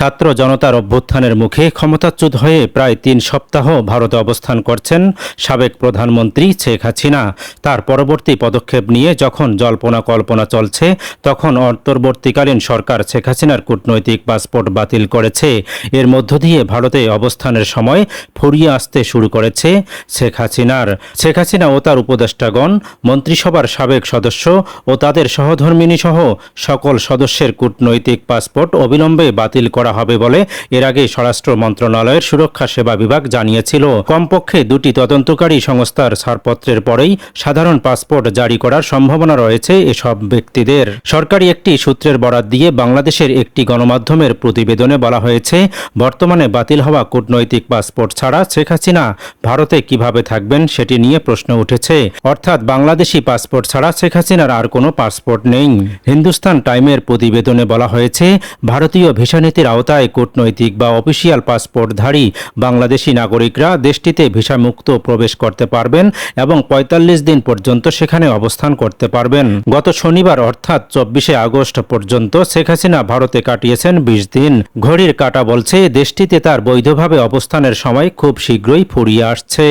ছাত্র জনতার অভ্যুত্থানের মুখে ক্ষমতাচ্যুত হয়ে প্রায় তিন সপ্তাহ ভারতে অবস্থান করছেন সাবেক প্রধানমন্ত্রী শেখ হাসিনা। তার পরবর্তী পদক্ষেপ নিয়ে যখন জল্পনা কল্পনা চলছে, তখন অন্তর্বর্তীকালীন সরকার শেখ হাসিনার কূটনৈতিক পাসপোর্ট বাতিল করেছে। এর মধ্য দিয়ে ভারতে অবস্থানের সময় ফুরিয়ে আসতে শুরু করেছে শেখ হাসিনার। শেখ হাসিনা ও তার উপদেষ্টাগণ, মন্ত্রিসভার সাবেক সদস্য ও তাদের সহধর্মিনী সহ সকল সদস্যের কূটনৈতিক পাসপোর্ট অবিলম্বে বাতিল করা হবে বলে এর আগে স্বরাষ্ট্র মন্ত্রণালয়ের সুরক্ষা সেবা বিভাগ জানিয়েছিল। কমপক্ষে দুটি তদন্তকারী সংস্থার ছাড়পত্রের পরেই সাধারণ পাসপোর্ট জারি করার সম্ভাবনা রয়েছে এসব ব্যক্তিদের। সরকারি একটি সূত্রের বরাত দিয়ে বাংলাদেশের একটি গণমাধ্যমের প্রতিবেদনে বলা হয়েছে, বর্তমানে বাতিল হওয়া কূটনৈতিক পাসপোর্ট ছাড়া শেখ হাসিনা ভারতে কীভাবে থাকবেন সেটি নিয়ে প্রশ্ন উঠেছে। অর্থাৎ বাংলাদেশি পাসপোর্ট ছাড়া শেখ হাসিনার আর কোনো পাসপোর্ট নেই। হিন্দুস্তান টাইমের প্রতিবেদনে বলা হয়েছে, ভারতীয় ভিসা নীতির আওতায় কূটনৈতিক বা অফিসিয়াল পাসপোর্টধারী বাংলাদেশি নাগরিকরা দেশটিতে ভিসামুক্ত প্রবেশ করতে পারবেন এবং পঁয়তাল্লিশ দিন পর্যন্ত সেখানে অবস্থান করতে পারবেন। গত শনিবার অর্থাৎ চব্বিশে আগস্ট পর্যন্ত শেখ হাসিনা ভারতে কাটিয়েছেন বিশ দিন। ঘড়ির কাটা বলছে, দেশটিতে তার বৈধভাবে অবস্থানের সময় খুব শীঘ্রই ফুরিয়ে আসছে।